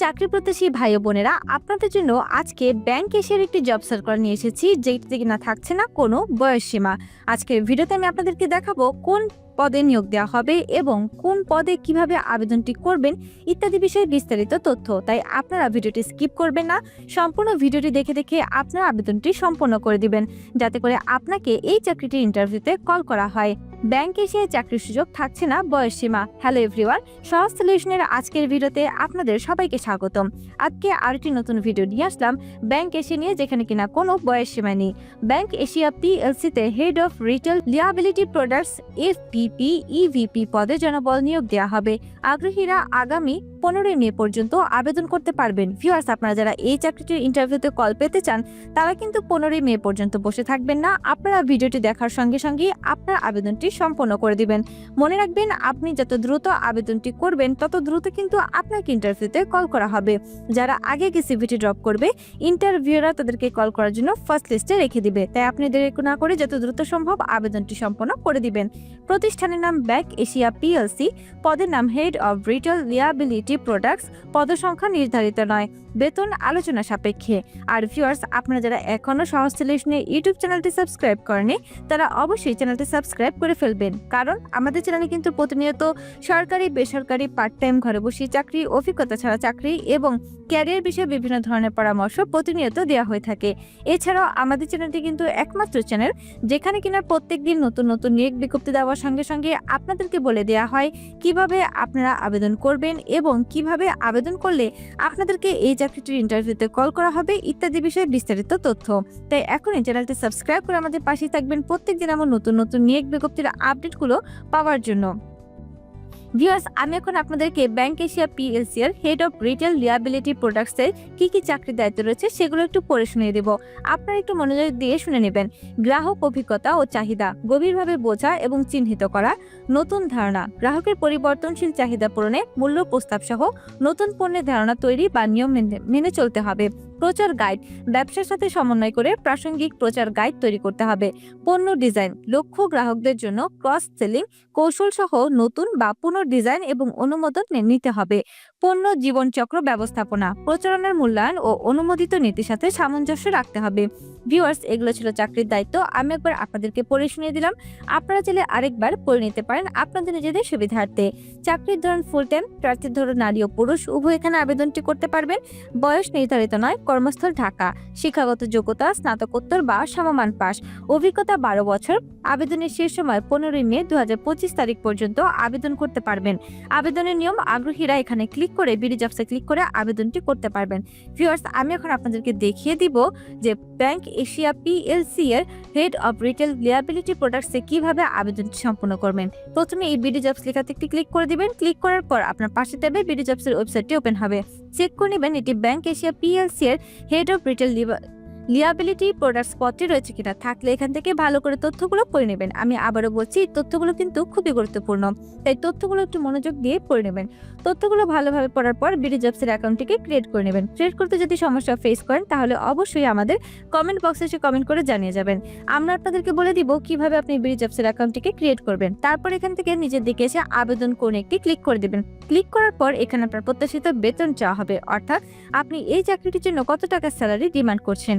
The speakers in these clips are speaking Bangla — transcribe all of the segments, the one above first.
চাকরি প্রত্যাশী ভাই বোনেরা, আপনাদের জন্য আজকে ব্যাংক এশিয়ার একটি জব সার্কুলার নিয়ে এসেছি যেটিতে কিনা থাকছে না কোনো বয়স সীমা। আজকের ভিডিওতে আমি আপনাদেরকে দেখাবো কোন পদে নিয়োগ দেওয়া হবে এবং কোন পদে কীভাবে আবেদনটি করবেন ইত্যাদি বিষয়ে বিস্তারিত তথ্য। তাই আপনারা ভিডিওটি স্কিপ করবেন না, সম্পূর্ণ ভিডিওটি দেখে দেখে আপনার আবেদনটি সম্পন্ন করে দিবেন, যাতে করে আপনাকে এই চাকরিটির ইন্টারভিউতে কল করা হয়। ব্যাংক এশিয়ায় চাকরির সুযোগ থাকছে না বয়স সীমা। হ্যালো এভরিওয়ান সহজ সলিউশনের আজকের ভিডিওতে আপনাদের সবাইকে স্বাগতম। আজকে আরেকটি নতুন ভিডিও নিয়ে আসলাম। ব্যাংক এশিয়া নিয়ে যেখানে কিনা কোনো বয়স সীমা নেই। Bank Asia পিএলসিতে head of retail liability products F FPP EVP পদে জনবল নিয়োগ দেওয়া হবে। আগ্রহীরা আগামী পনেরোই মে পর্যন্ত আবেদন করতে পারবেন। ভিউয়ার্স আপনারা যারা এই চাকরিটির ইন্টারভিউতে কল পেতে চান, তারা কিন্তু পনেরোই মে পর্যন্ত বসে থাকবেন না। আপনারা ভিডিওটি দেখার সঙ্গে সঙ্গে আপনার আবেদনটি সম্পন্ন করে দিবেন। মনে রাখবেন, আপনি যত দ্রুত আবেদনটি করবেন, তত দ্রুত কিন্তু আপনাকে ইন্টারভিউতে কল করা হবে। যারা আগে গিয়ে সিভিটি ড্রপ করবে ইন্টারভিউরা তাদেরকে কল করার জন্য ফার্স্ট লিস্টে রেখে দিবে। তাই আপনি দেরি না করে যত দ্রুত সম্ভব আবেদনটি সম্পন্ন করে দিবেন। প্রতিষ্ঠানের নাম ব্যাক এশিয়া পিএলসি পদের নাম head of retail liability products পদসংখ্যা নির্ধারিত নয়, বেতন আলোচনা সাপেক্ষে। আর ভিউয়ার্স আপনারা যারা এখনও সহজ সলিউশনের ইউটিউব চ্যানেলটি সাবস্ক্রাইব করেনি তারা অবশ্যই চ্যানেলটি সাবস্ক্রাইব করে ফেলবেন। কারণ আমাদের চ্যানেলে কিন্তু প্রতিনিয়ত সরকারি, বেসরকারি পার্ট টাইম ঘরে বসে চাকরি, অভিজ্ঞতা ছাড়া চাকরি এবং ক্যারিয়ার বিষয়ে বিভিন্ন ধরনের পরামর্শ প্রতিনিয়ত দেওয়া হয়ে থাকে। এছাড়াও আমাদের চ্যানেলটি কিন্তু একমাত্র চ্যানেল যেখানে কিনা প্রত্যেকদিন নতুন নতুন নিয়োগ বিজ্ঞপ্তি দেওয়ার সঙ্গে সঙ্গে আপনাদেরকে বলে দেওয়া হয়, কীভাবে আপনারা আবেদন করবেন এবং কীভাবে আবেদন করলে আপনাদেরকে এই চাকরিটির ইন্টারভিউতে কল করা হবে ইত্যাদি বিষয়ে বিস্তারিত তথ্য। তাই এখন এই চ্যানেলটি সাবস্ক্রাইব করে আমাদের পাশেই থাকবেন। প্রত্যেক দিন আমার নতুন নতুন নিয়োগ বিজ্ঞপ্তির আপডেটগুলো পাওয়ার জন্য। ভিউয়ার্স আমি এখন আপনাদেরকে ব্যাংক এশিয়া পিএলসি এর হেড অফ রিটেল লিয়াবিলিটি প্রোডাক্টসের কি কি চাকরির দায়িত্ব রয়েছে সেগুলো একটু পড়ে শুনিয়ে দেব। আপনারা একটু মনোযোগ দিয়ে শুনে নেবেন। গ্রাহক অভিজ্ঞতা ও চাহিদা, গভীরভাবে বোঝা এবং চিহ্নিত করা, নতুন ধারণা, গ্রাহকের পরিবর্তনশীল চাহিদা পূরণে মূল্য প্রস্তাব সহ নতুন পণ্যের ধারণা তৈরি বা নিয়ম মেনে চলতে হবে। প্রচার গাইড। ব্যবসার সাথে সমন্বয় করে প্রাসঙ্গিক প্রচার গাইড তৈরি করতে হবে। পণ্য ডিজাইন, লক্ষ্য গ্রাহকদের জন্য ক্রস সেলিং, কৌশল সহ নতুন বা পুনঃ ডিজাইন এবং অনুমোদন নিতে হবে। পণ্য জীবনচক্র ব্যবস্থাপনা, প্রচারণার মূল্যায়ন ও অনুমোদিত নীতির সাথে সামঞ্জস্য রাখতে হবে। ভিউয়ার্স, এগুলো ছিল চাকরির দায়িত্ব। আমি একবার আপনাদেরকে পড়ে শুনিয়ে দিলাম। আপনারা চাইলে আরেকবার পড়ে নিতে পারেন আপনাদের নিজেদের সুবিধার্থে। চাকরির ধরন ফুল টাইম প্রার্থীর ধরন নারী ও পুরুষ, উভয় এখানে আবেদনটি করতে পারবেন। বয়স নির্ধারিত নয় কর্মস্থল ঢাকা। শিক্ষাগত যোগ্যতা, স্নাতকোত্তর বা সমমান পাস অভিজ্ঞতা বারো বছর। আবেদনের শেষ সময় পনেরোই মে দু হাজার পঁচিশ তারিখ পর্যন্ত আবেদন করতে পারবেন। আবেদনের নিয়ম আগ্রহীরা এখানে ক্লিক করে, বিডি জবসে ক্লিক করে আবেদনটি করতে পারবেন। ভিউয়ার্স, আমি এখন আপনাদেরকে দেখিয়ে দিব যে ব্যাংক এশিয়া পিএলসি এর হেড অফ রিটেল লিয়াবিলিটি প্রোডাক্টসে কীভাবে আবেদন সম্পন্ন করবেন? প্রথমে এই বিডি জবস লেখা থেকে ক্লিক করে দিবেন। ক্লিক করার পর আপনার পাশে দেবে বিডি জবসের ওয়েবসাইটটি ওপেন হবে। চেক করে নেবেন এটি ব্যাংক এশিয়া পিএলসি এর head of retail liability products পদটি রয়েছে কিনা, থাকলে এখান থেকে ভালো করে তথ্যগুলো পড়ে নেবেন। আমি আবারও বলছি তথ্যগুলো কিন্তু খুবই গুরুত্বপূর্ণ। তাই তথ্যগুলো একটু মনোযোগ দিয়ে পড়ে নেবেন। তথ্যগুলো ভালোভাবে পড়ার পর বিডি জবসের অ্যাকাউন্টটিকে ক্রিয়েট করে নেবেন। ক্রিয়েট করতে যদি সমস্যা ফেস করেন, তাহলে অবশ্যই আমাদের কমেন্ট বক্সে এসে কমেন্ট করে জানিয়ে যাবেন। আমরা আপনাদেরকে বলে দিব কীভাবে আপনি বিডি জবসের অ্যাকাউন্টটিকে ক্রিয়েট করবেন। তারপর এখান থেকে নিজের দিকে এসে আবেদন কোন একটি ক্লিক করে দেবেন। ক্লিক করার পর এখানে আপনার প্রত্যাশিত বেতন চাওয়া হবে। অর্থাৎ আপনি এই চাকরিটির জন্য কত টাকা স্যালারি ডিমান্ড করছেন?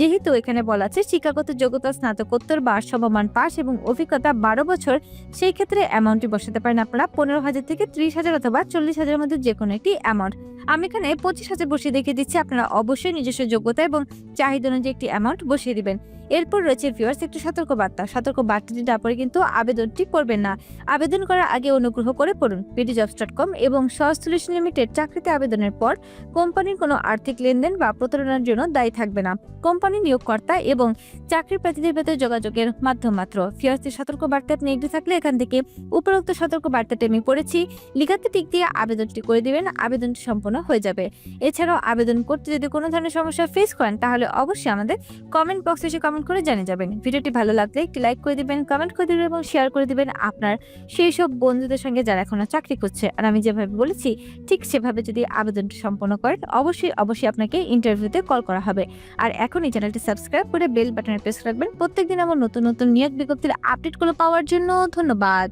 যেহেতু এখানে বলা আছে, শিক্ষাগত যোগ্যতা, স্নাতকোত্তর বা সমমান পাস এবং অভিজ্ঞতা বারো বছর, সেই ক্ষেত্রে অ্যামাউন্টটি বসাতে পারেন আপনারা পনেরো হাজার থেকে ত্রিশ হাজার অথবা চল্লিশ হাজারের মধ্যে যে কোনো একটি অ্যামাউন্ট আমি এখানে পঁচিশ হাজার বসিয়ে দেখিয়ে দিচ্ছি, আপনারা অবশ্যই নিজস্ব যোগ্যতা এবং চাহিদা অনুযায়ী একটি অ্যামাউন্ট বসিয়ে দিবেন। এরপর রয়েছে ভিউয়ার্স একটি সতর্ক বার্তা সতর্ক বার্তাটি তারপরে কিন্তু আবেদনটি করবেন না। আবেদন করার আগে অনুগ্রহ করে পড়ুন। বিডিজবস ডট কম এবং সলিউশন লিমিটেড চাকরিতে আবেদনের পর কোম্পানির কোনো আর্থিক লেনদেন বা প্রতারণার জন্য দায়ী থাকবে না। কোম্পানি নিয়োগকর্তা এবং চাকরি প্রার্থীদের ভেতরে যোগাযোগের মাধ্যম মাত্র। ফিয়ার্সের সতর্ক বার্তা আপনি এগিয়ে থাকলে এখান থেকে উপরোক্ত সতর্ক বার্তাটি আমি পড়েছি। লিখাতে টিক দিয়ে আবেদনটি করে দিবেন, আবেদনটি সম্পন্ন হয়ে যাবে। এছাড়াও আবেদন করতে যদি কোনো ধরনের সমস্যা ফেস করেন, তাহলে অবশ্যই আমাদের কমেন্ট বক্সে এসে কমেন্ট করে জানিয়ে যাবেন। ভিডিওটি ভালো লাগলে একটি লাইক করে দিবেন কমেন্ট করে দিবেন এবং শেয়ার করে দিবেন আপনার সেই সব বন্ধুদের সঙ্গে যারা এখনও চাকরি করছে আর আমি যেভাবে বলেছি, ঠিক সেভাবে যদি আবেদনটি সম্পন্ন করেন, অবশ্যই অবশ্যই আপনাকে ইন্টারভিউতে কল করা হবে। আর এখন এই চ্যানেলটি সাবস্ক্রাইব করে বেল বাটনে প্রেস রাখবেন। প্রত্যেকদিন আমার নতুন নতুন নিয়োগ বিজ্ঞপ্তির আপডেটগুলো পাওয়ার জন্য ধন্যবাদ।